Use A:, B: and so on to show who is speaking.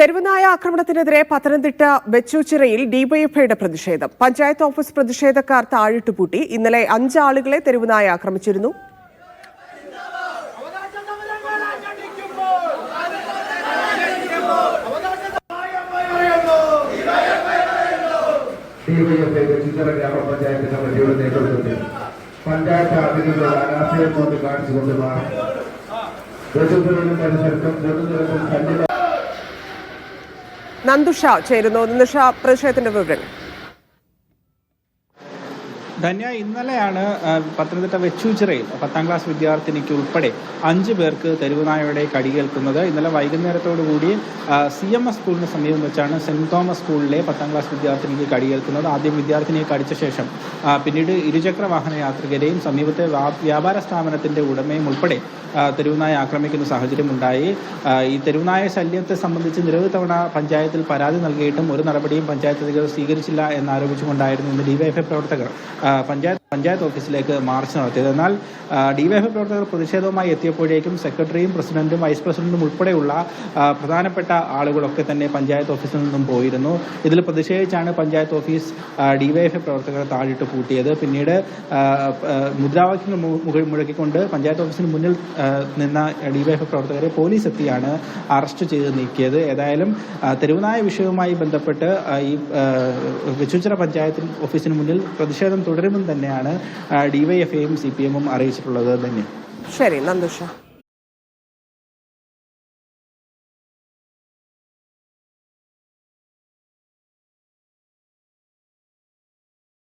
A: തെരുവുനായ ആക്രമണത്തിനെതിരെ പത്തനംതിട്ട വെച്ചൂച്ചിറയിൽ ഡിവൈഎഫ്ഐയുടെ പ്രതിഷേധം. പഞ്ചായത്ത് ഓഫീസ് പ്രതിഷേധക്കാർ താഴിട്ട് പൂട്ടി ഇന്നലെ അഞ്ചാളുകളെ തെരുവനായ ആക്രമിച്ചിരുന്നു.
B: പഞ്ചായത്ത് സന്നിധ
A: നന്ദുഷ ചേരുന്നു. നന്ദുഷ പ്രതിഷേധത്തിന്റെ വിവരങ്ങൾ.
C: ധന്യ ഇന്നലെയാണ് പത്തനംതിട്ട വെച്ചൂച്ചിറയിൽ പത്താം ക്ലാസ് വിദ്യാർത്ഥിനിക്ക് ഉൾപ്പെടെ അഞ്ച് പേർക്ക് തെരുവുനായയുടെ കടിയേൽക്കുന്നത് ഇന്നലെ വൈകുന്നേരത്തോടു കൂടി സി എം എസ് സ്കൂളിന് സമീപം വെച്ചാണ് സെന്റ് തോമസ് സ്കൂളിലെ പത്താം ക്ലാസ് വിദ്യാർത്ഥിനിക്ക് കടിയേൽക്കുന്നത് ആദ്യം വിദ്യാർത്ഥിനിയെ കടിച്ച ശേഷം പിന്നീട് ഇരുചക്ര വാഹന യാത്രികരെയും സമീപത്തെ വ്യാ- വ്യാപാര സ്ഥാപനത്തിന്റെ ഉടമയും ഉൾപ്പെടെ തെരുവുനായ ആക്രമിക്കുന്ന സാഹചര്യം ഉണ്ടായി ഈ തെരുവുനായ ശല്യത്തെ സംബന്ധിച്ച് നിരവധി തവണ പഞ്ചായത്തിൽ പരാതി നൽകിയിട്ടും ഒരു നടപടിയും പഞ്ചായത്ത് അധികൃതർ സ്വീകരിച്ചില്ല എന്നാരോപിച്ചുകൊണ്ടായിരുന്നു ഇന്ന് ഡിവൈഎഫ്ഐ പ്രവർത്തകർ പഞ്ചായത്ത് പഞ്ചായത്ത് ഓഫീസിലേക്ക് മാർച്ച് നടത്തിയത്. എന്നാൽ ഡിവൈഎഫ് പ്രവർത്തകർ പ്രതിഷേധവുമായി എത്തിയപ്പോഴേക്കും സെക്രട്ടറിയും പ്രസിഡന്റും വൈസ് പ്രസിഡന്റും ഉൾപ്പെടെയുള്ള പ്രധാനപ്പെട്ട ആളുകളൊക്കെ തന്നെ പഞ്ചായത്ത് ഓഫീസിൽ നിന്നും പോയിരുന്നു. ഇതിൽ പ്രതിഷേധിച്ചാണ് പഞ്ചായത്ത് ഓഫീസ് ഡിവൈഎഫ് പ്രവർത്തകരെ താഴിട്ട് പൂട്ടിയത് പിന്നീട് മുദ്രാവാക്യങ്ങൾ മുഴക്കിക്കൊണ്ട് പഞ്ചായത്ത് ഓഫീസിന് മുന്നിൽ നിന്ന ഡിവൈഎഫ് പ്രവർത്തകരെ പോലീസ് എത്തിയാണ് അറസ്റ്റ് ചെയ്ത് നീക്കിയത്. ഏതായാലും തെരുവുനായ വിഷയവുമായി ബന്ധപ്പെട്ട് ഈ വിശുചര പഞ്ചായത്ത് ഓഫീസിന് മുന്നിൽ പ്രതിഷേധം തുടരുമെന്ന് തന്നെയാണ് ഡിവൈഎഫ്ഐയും സി പി എമ്മും അറിയിച്ചിട്ടുള്ളത് തന്നെ
A: ശരി നന്ദുഷ.